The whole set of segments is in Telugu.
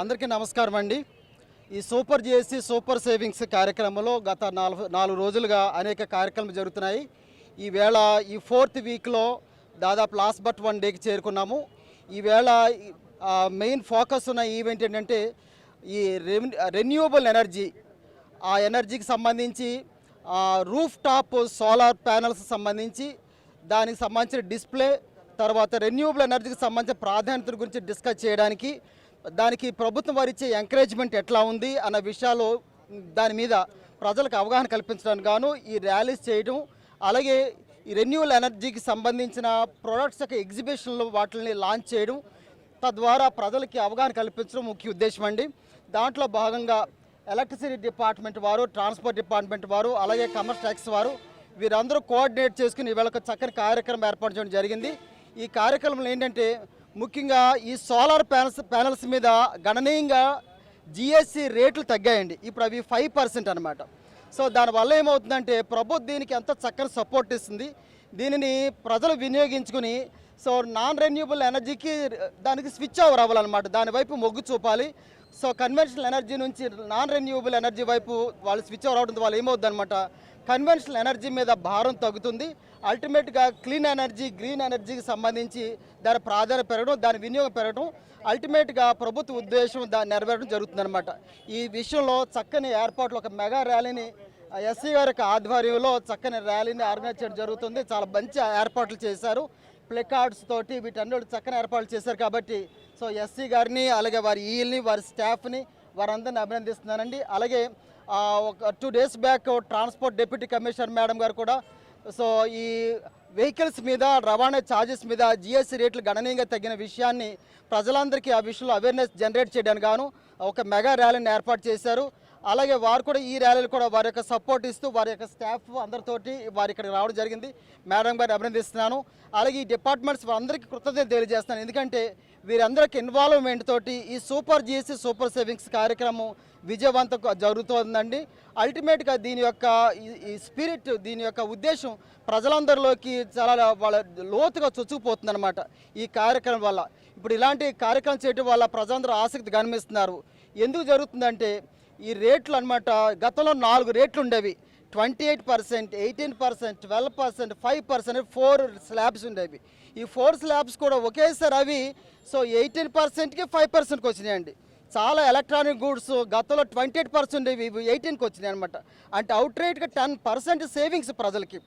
అందరికీ నమస్కారం అండి. ఈ సూపర్ జిఎస్సి సూపర్ సేవింగ్స్ కార్యక్రమంలో గత నాలుగు నాలుగు రోజులుగా అనేక కార్యక్రమాలు జరుగుతున్నాయి. ఈవేళ ఈ ఫోర్త్ వీక్లో దాదాపు లాస్ట్ బట్ వన్ డేకి చేరుకున్నాము. ఈవేళ మెయిన్ ఫోకస్ ఉన్న ఈవెంట్ ఏంటంటే ఈ రెన్యూవబుల్ ఎనర్జీ. ఆ ఎనర్జీకి సంబంధించి రూఫ్ టాప్ సోలార్ ప్యానల్స్ సంబంధించి దానికి సంబంధించిన డిస్ప్లే తర్వాత రెన్యూవబుల్ ఎనర్జీకి సంబంధించిన ప్రాధాన్యత గురించి డిస్కస్ చేయడానికి దానికి ప్రభుత్వం వారు ఇచ్చే ఎంకరేజ్మెంట్ ఎట్లా ఉంది అన్న విషయాలు దాని మీద ప్రజలకు అవగాహన కల్పించడానికి గాను ఈ ర్యాలీస్ చేయడం అలాగే ఈ రెన్యూవల్ ఎనర్జీకి సంబంధించిన ప్రొడక్ట్స్ యొక్క ఎగ్జిబిషన్లు వాటిని లాంచ్ చేయడం తద్వారా ప్రజలకి అవగాహన కల్పించడం ముఖ్య ఉద్దేశం అండి. దాంట్లో భాగంగా ఎలక్ట్రిసిటీ డిపార్ట్మెంట్ వారు ట్రాన్స్పోర్ట్ డిపార్ట్మెంట్ వారు అలాగే కమర్స్ ట్యాక్స్ వారు వీరందరూ కోఆర్డినేట్ చేసుకుని ఇవాళ చక్కని కార్యక్రమం ఏర్పాటు చేయడం జరిగింది. ఈ కార్యక్రమంలో ఏంటంటే ముఖ్యంగా ఈ సోలార్ ప్యానల్స్ ప్యానల్స్ మీద గణనీయంగా జిఎస్సి రేట్లు తగ్గాయండి. ఇప్పుడు అవి ఫైవ్ పర్సెంట్ అనమాట సో దానివల్ల ఏమవుతుందంటే ప్రభుత్వం దీనికి ఎంత చక్కని సపోర్ట్ ఇస్తుంది. దీనిని ప్రజలు వినియోగించుకుని సో నాన్ రెన్యూబుల్ ఎనర్జీకి దానికి స్విచ్ ఓవర్ అవ్వాలన్నమాట. దాని వైపు మొగ్గు చూపాలి. సో కన్వెన్షనల్ ఎనర్జీ నుంచి నాన్ రెన్యూబుల్ ఎనర్జీ వైపు వాళ్ళు స్విచ్ ఓవర్ అవడం వల్ల ఏమవుతుందనమాట కన్వెన్షనల్ ఎనర్జీ మీద భారం తగ్గుతుంది. అల్టిమేట్గా క్లీన్ ఎనర్జీ గ్రీన్ ఎనర్జీకి సంబంధించి దాని ప్రాధాన్యత పెరగడం దాని వినియోగం పెరగడం అల్టిమేట్గా ప్రభుత్వ ఉద్దేశం దాన్ని నెరవేరడం జరుగుతుందన్నమాట. ఈ విషయంలో చక్కని ఏర్పాట్లు ఒక మెగా ర్యాలీని ఎస్సీ గారి యొక్క ఆధ్వర్యంలో చక్కని ర్యాలీని ఆర్గనైజ్ చేయడం జరుగుతుంది. చాలా మంచి ఏర్పాట్లు చేశారు. ప్లెకార్డ్స్ తోటి వీటన్నిటి చక్కని ఏర్పాట్లు చేశారు కాబట్టి సో ఎస్సీ గారిని అలాగే వారి ఈల్ని వారి స్టాఫ్ని వారందరిని అభినందిస్తున్నానండి. అలాగే ఒక two days back transport deputy commissioner madam గారు కూడా సో ఈ వెహికల్స్ మీద రవాణా ఛార్జెస్ మీద జిఎస్టీ రేట్లు గణనీయంగా తగ్గిన విషయాన్ని ప్రజలందరికీ ఆ విషయంలో అవేర్నెస్ జనరేట్ చేయడానికి గాను ఒక మెగా ర్యాలీని ఏర్పాటు చేశారు. అలాగే వారు కూడా ఈ ర్యాలీలు కూడా వారి యొక్క సపోర్ట్ ఇస్తూ వారి యొక్క స్టాఫ్ అందరితోటి వారి ఇక్కడికి రావడం జరిగింది. మేడం గారిని అభినందిస్తున్నాను. అలాగే ఈ డిపార్ట్మెంట్స్ అందరికీ కృతజ్ఞత తెలియజేస్తున్నాను. ఎందుకంటే వీరందరికి ఇన్వాల్వ్మెంట్ తోటి ఈ సూపర్ జిఎస్సి సూపర్ సేవింగ్స్ కార్యక్రమం విజయవంతం జరుగుతుందండి. అల్టిమేట్గా దీని యొక్క ఈ- స్పిరిట్ దీని యొక్క ఉద్దేశం ప్రజలందరిలోకి చాలా వాళ్ళ లోతుగా చొచ్చుకుపోతుందన్నమాట ఈ కార్యక్రమం వల్ల. ఇప్పుడు ఇలాంటి కార్యక్రమం చేయడం వల్ల ప్రజలందరూ ఆసక్తి గమనిస్తున్నారు. ఎందుకు జరుగుతుందంటే ఈ రేట్లు అనమాట గతంలో నాలుగు రేట్లు ఉండేవి. Twenty eight percent eighteen percent twelve percent five percent four slabs ఉండేవి. ఈ ఫోర్ ల్యాబ్స్ కూడా ఒకేసారి అవి. సో ఎయిటీన్ పర్సెంట్కి ఫైవ్ పర్సెంట్కి వచ్చినాయండి. చాలా ఎలక్ట్రానిక్ గూడ్స్ గతంలో ట్వంటీ ఎయిట్ పర్సెంట్ ఇవి ఎయిటీన్కి వచ్చినాయి అనమాట అంటే అవుట్ రేట్గా టెన్ పర్సెంట్ సేవింగ్స్ ప్రజలకి.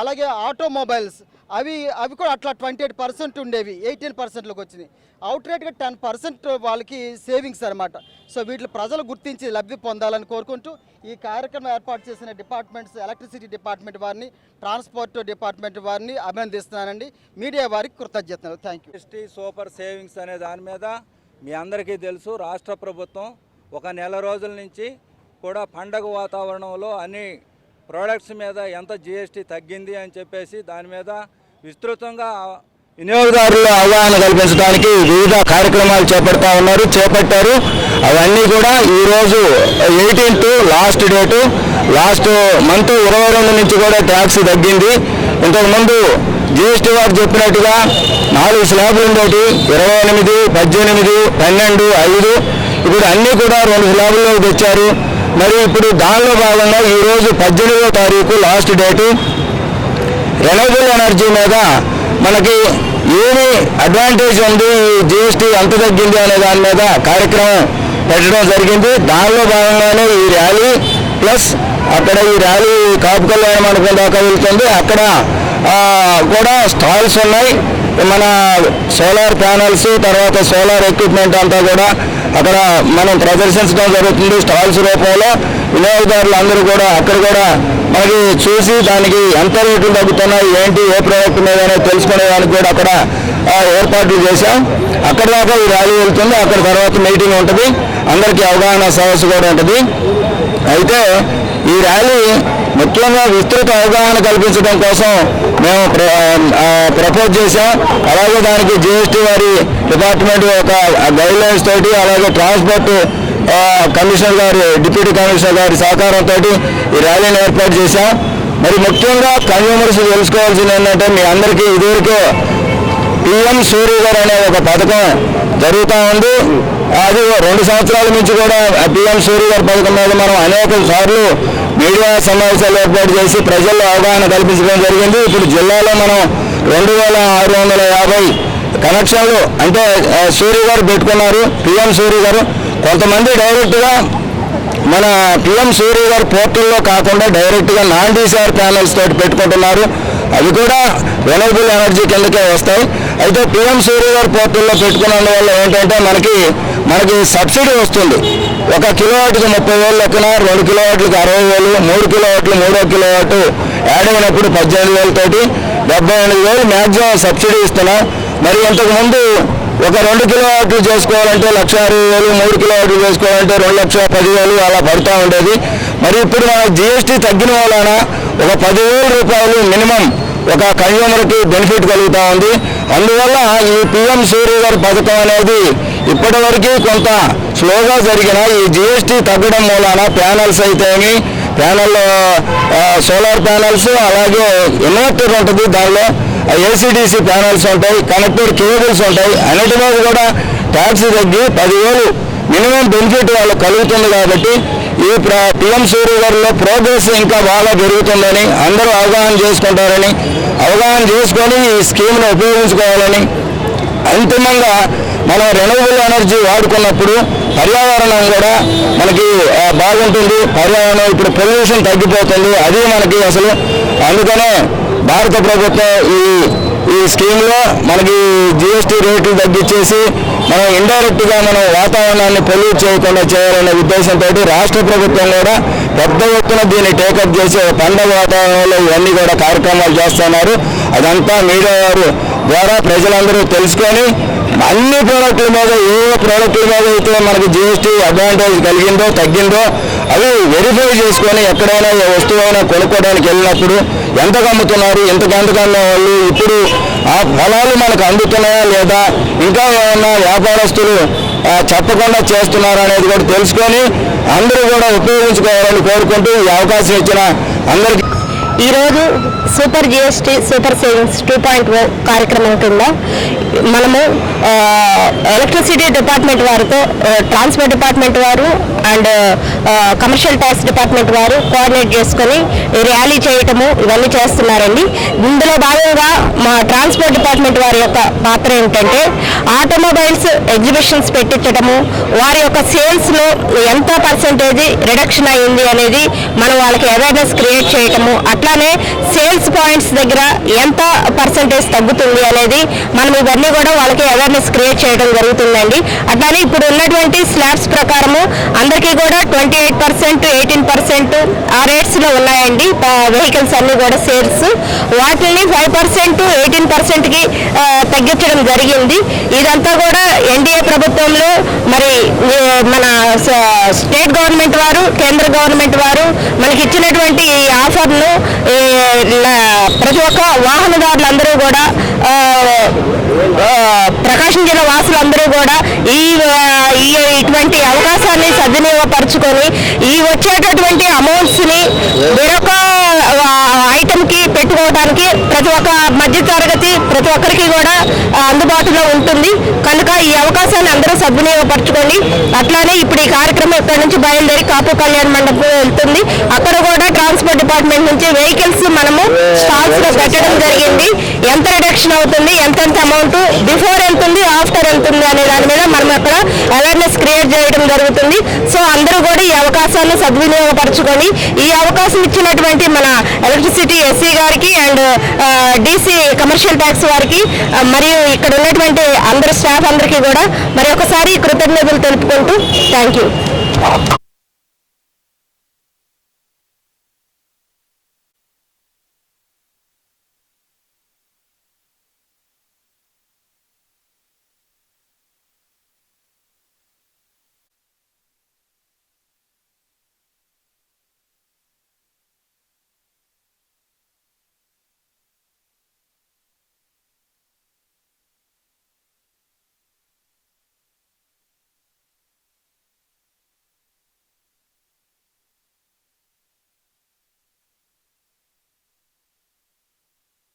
అలాగే ఆటోమొబైల్స్ అవి అవి కూడా అట్లా ట్వంటీ ఎయిట్ పర్సెంట్ ఉండేవి ఎయిటీన్ పర్సెంట్లోకి వచ్చినాయి. అవుట్ రేట్గా టెన్ పర్సెంట్ వాళ్ళకి సేవింగ్స్ అనమాట సో వీటిని ప్రజలు గుర్తించి లబ్ధి పొందాలని కోరుకుంటూ ఈ కార్యక్రమం ఏర్పాటు చేసిన డిపార్ట్మెంట్స్ ఎలక్ట్రిసిటీ డిపార్ట్మెంట్ వారిని ట్రాన్స్పోర్ట్ డిపార్ట్మెంట్ వారిని అభినందిస్తున్నానండి. మీడియా వారికి కృతజ్ఞతలు. Thank you ST super savings అనే దాని మీద మీ అందరికీ తెలుసు రాష్ట్ర ప్రభుత్వం ఒక నెల రోజుల నుంచి కూడా పండగ వాతావరణంలో అన్ని ప్రోడక్ట్స్ మీద ఎంత జిఎస్టీ తగ్గింది అని చెప్పేసి దాని మీద విస్తృతంగా వినియోగదారుల అవగాహన కల్పించడానికి వివిధ కార్యక్రమాలు చేపడతా ఉన్నారు చేపట్టారు. అవన్నీ కూడా ఈరోజు eighteenth last date last month ఇరవై రెండు నుంచి కూడా ట్యాక్స్ తగ్గింది. ఇంతకుముందు జిఎస్టీ వారు చెప్పినట్టుగా నాలుగు స్లాబ్లు ఉండేటి ఇరవై ఎనిమిది పద్దెనిమిది పన్నెండు ఐదు. ఇప్పుడు అన్నీ కూడా రెండు స్లాబుల్లోకి తెచ్చారు. మరి ఇప్పుడు దానిలో భాగంగా ఈరోజు పద్దెనిమిదో తారీఖు లాస్ట్ డేటు. రెనబుల్ ఎనర్జీ మీద మనకి ఏమి అడ్వాంటేజ్ ఉంది? ఈ జిఎస్టీ ఎంత తగ్గింది అనే దాని మీద కార్యక్రమం పెట్టడం జరిగింది. దానిలో భాగంగానే ఈ ర్యాలీ ప్లస్ అక్కడ ఈ ర్యాలీ కాపు కళ్యాణ మండపం దాకా వెళ్తుంది. అక్కడ కూడా స్టాల్స్ ఉన్నాయి. మన సోలార్ ప్యానల్స్ తర్వాత సోలార్ ఎక్విప్మెంట్ అంతా కూడా అక్కడ మనం ప్రదర్శించడం జరుగుతుంది. స్టాల్స్ రూపంలో వినియోగదారులు అందరూ కూడా అక్కడ కూడా మనకి చూసి దానికి ఎంత రేట్లు తగ్గుతున్నాయి ఏంటి ఏ ప్రోడక్ట్ మీద అనేది తెలుసుకునే దానికి కూడా అక్కడ ఏర్పాట్లు చేశాం. అక్కడ దాకా ఈ ర్యాలీ వెళ్తుంది. అక్కడ తర్వాత మీటింగ్ ఉంటుంది. అందరికీ అవగాహన సదస్సు కూడా ఉంటుంది. అయితే ఈ ర్యాలీ ముఖ్యంగా విస్తృత అవగాహన కల్పించడం కోసం మేము ప్ర- ప్రపోజ్ చేశాం. అలాగే దానికి జిఎస్టీ వారి డిపార్ట్మెంట్ ఒక గైడ్ లైన్స్ తోటి అలాగే ట్రాన్స్పోర్ట్ కమిషనర్ గారి డిప్యూటీ కమిషనర్ గారి సహకారంతో ఈ ర్యాలీని ఏర్పాటు చేశాం. మరి ముఖ్యంగా కన్యూమర్స్ తెలుసుకోవాల్సింది ఏంటంటే మీ అందరికీ ఇదివరకే పిఎం సూర్య గారు అనే ఒక పథకం జరుగుతూ ఉంది. అది రెండు సంవత్సరాల నుంచి కూడా పిఎం సూర్య గారి పథకం మీద మనం అనేక సార్లు మీడియా సమావేశాలు ఏర్పాటు చేసి ప్రజల్లో అవగాహన కల్పించడం జరిగింది. ఇప్పుడు జిల్లాలో మనం రెండు వేల ఆరు వందల యాభై కనెక్షన్లు అంటే సూర్య గారు పెట్టుకున్నారు పిఎం సూర్య గారు. కొంతమంది డైరెక్ట్గా మన పిఎం సూర్య గారు పోర్టల్లో కాకుండా డైరెక్ట్గా నాన్ డీసీఆర్ ప్యానల్స్ తోటి పెట్టుకుంటున్నారు. అవి కూడా రెనబుల్ ఎనర్జీ కిందకే వస్తాయి. అయితే పిఎం సూర్య గారు పోర్టల్లో పెట్టుకున్నందువల్ల ఏంటంటే మనకి మనకి సబ్సిడీ వస్తుంది. ఒక కిలోవాట్కి ముప్పై వేలు లెక్కన రెండు కిలోవాట్లకి అరవై వేలు మూడు కిలోవాట్లు మూడో కిలోవాట్ యాడ్ అయినప్పుడు పద్దెనిమిది వేలతోటి డెబ్బై ఎనిమిది వేలు మ్యాక్సిమం సబ్సిడీ ఇస్తున్నాం. మరి ఇంతకుముందు ఒక రెండు కిలోవాట్లు చేసుకోవాలంటే లక్ష అరవై వేలు మూడు కిలోవాట్లు చేసుకోవాలంటే రెండు లక్షల పదివేలు అలా పడుతూ ఉండేది. మరి ఇప్పుడు మన జిఎస్టీ తగ్గిన వలన ఒక పదివేల రూపాయలు మినిమం ఒక కన్జ్యూమర్కి బెనిఫిట్ కలుగుతూ ఉంది. అందువల్ల ఈ పిఎం సూర్య గారి పథకం అనేది ఇప్పటివరకు కొంత స్లోగా జరిగిన ఈ జిఎస్టీ తగ్గడం మూలాన ప్యానల్స్ అయితేమి ప్యానల్ సోలార్ ప్యానల్స్ అలాగే ఇన్వర్టర్ ఉంటుంది దానిలో ఏసీడీసీ ప్యానల్స్ ఉంటాయి కనెక్టెడ్ కేబుల్స్ ఉంటాయి అన్నిటి మీద కూడా ట్యాక్స్ తగ్గి పదివేలు మినిమం బెనిఫిట్ వాళ్ళకి కలుగుతుంది కాబట్టి ఈ పిఎం సూర్య గారిలో ప్రోగ్రెస్ ఇంకా బాగా పెరుగుతుందని అందరూ అవగాహన చేసుకుంటారని అవగాహన చేసుకొని ఈ స్కీమ్ను ఉపయోగించుకోవాలని అంతిమంగా మనం రెన్యూబుల్ ఎనర్జీ వాడుకున్నప్పుడు పర్యావరణం కూడా మనకి బాగుంటుంది. పర్యావరణం ఇప్పుడు పొల్యూషన్ తగ్గిపోతుంది. అది మనకి అసలు అందుకనే భారత ప్రభుత్వం ఈ ఈ స్కీమ్లో మనకి జిఎస్టీ రేట్లు తగ్గించేసి మనం ఇండైరెక్ట్గా మనం వాతావరణాన్ని పొల్యూట్ చేయకుండా చేయాలనే ఉద్దేశంతో రాష్ట్ర ప్రభుత్వం కూడా పెద్ద ఎత్తున దీన్ని టేకప్ చేసి ఒక పండగ వాతావరణంలో ఇవన్నీ కూడా కార్యక్రమాలు చేస్తున్నారు. అదంతా మీడియా వారు ద్వారా ప్రజలందరూ తెలుసుకొని అన్ని ప్రోడక్ట్ల మీద ఏ ప్రోడక్ట్ల మీద అయితే మనకి జిఎస్టీ అడ్వాంటేజ్ కలిగిందో తగ్గిందో అవి వెరిఫై చేసుకొని ఎక్కడైనా ఏ వస్తువైనా కొనుక్కోవడానికి వెళ్ళినప్పుడు ఎంతకు అమ్ముతున్నారు ఎంతకు ఎంతకు వాళ్ళు ఇప్పుడు ఆ ఫలాలు మనకు అందుతున్నాయా లేదా ఇంకా ఏమన్నా వ్యాపారస్తులు చెప్పకుండా చేస్తున్నారు అనేది కూడా తెలుసుకొని అందరూ కూడా ఉపయోగించుకోవాలని కోరుకుంటూ ఈ అవకాశం ఇచ్చిన అందరికీ ఈరోజు super GST super savings two point O కార్యక్రమం కింద మనము ఎలక్ట్రిసిటీ డిపార్ట్మెంట్ వారితో ట్రాన్స్పోర్ట్ డిపార్ట్మెంట్ వారు అండ్ కమర్షియల్ ట్యాక్స్ డిపార్ట్మెంట్ వారు కోఆర్డినేట్ చేసుకొని ర్యాలీ చేయటము ఇవన్నీ చేస్తున్నారండి. ఇందులో భాగంగా మా ట్రాన్స్పోర్ట్ డిపార్ట్మెంట్ వారి యొక్క పాత్ర ఏంటంటే ఆటోమొబైల్స్ ఎగ్జిబిషన్స్ పెట్టించడము వారి యొక్క సేల్స్లో ఎంత పర్సంటేజ్ రిడక్షన్ అయింది అనేది మనం వాళ్ళకి అవేర్నెస్ క్రియేట్ చేయటము అట్లానే సేల్స్ పాయింట్స్ దగ్గర ఎంత పర్సంటేజ్ తగ్గుతుంది అనేది మనం ఇవన్నీ కూడా వాళ్ళకి అవేర్నెస్ క్రియేట్ చేయడం జరుగుతుందండి. అట్లానే ఇప్పుడు ఉన్నటువంటి స్లాబ్స్ ప్రకారము అందరికీ కూడా twenty eight percent eighteen percent ఆ రేట్స్లో ఉన్నాయండి. వెహికల్స్ అన్ని కూడా సేల్స్ వాటిని ఫైవ్ పర్సెంట్ ఎయిటీన్ పర్సెంట్కి తగ్గించడం జరిగింది. ఇదంతా కూడా ఎన్డీఏ ప్రభుత్వంలో మరి మన స- స్టేట్ గవర్నమెంట్ వారు కేంద్ర గవర్నమెంట్ వారు మనకి ఇచ్చినటువంటి ఈ ఆఫర్ను ప్రతి ఒక్క వాహనదారులందరూ కూడా ప్రకాశం జిల్లా వాసులందరూ కూడా ఈ ఈ ఇటువంటి అవకాశాన్ని సద్వినియోగపరచుకొని ఈ వచ్చేటటువంటి అమౌంట్స్ని వేరొక ఐటమ్కి పెట్టుకోవడానికి ప్రతి ఒక్క మధ్య తరగతి ప్రతి ఒక్కరికి కూడా అందుబాటులో ఉంటుంది. కనుక ఈ అవకాశాన్ని అందరూ సద్వినియోగపరచుకోండి అట్లానే ఇప్పుడు ఈ కార్యక్రమం ఇక్కడ నుంచి బయలుదేరి కాపు కళ్యాణ్ మండపం వెళ్తుంది. అక్కడ కూడా ట్రాన్స్పోర్ట్ డిపార్ట్మెంట్ నుంచి వెహికల్స్ మనము స్టాల్స్లో పెట్టడం జరిగింది. ఎంత రిడక్షన్ అవుతుంది? ఎంతెంత అమౌంట్ బిఫోర్ ఎంత ఉంది ఆఫ్టర్ ఎంత ఉంది అనే దాని మీద మనం అక్కడ అవేర్నెస్ క్రియేట్ చేయడం జరుగుతుంది. సో అందరూ కూడా ఈ అవకాశాన్ని సద్వినియోగపరచుకొని ఈ అవకాశం ఇచ్చినటువంటి మన ఎలక్ట్రిసిటీ ఎస్సీ గారికి అండ్ డీసీ కమర్షియల్ ట్యాక్స్ వారికి మరియు ఇక్కడ ఉన్నటువంటి అందరు స్టాఫ్ అందరికీ కూడా మరి ఒకసారి కృతజ్ఞతలు తెలుపుకుంటూ థ్యాంక్ యూ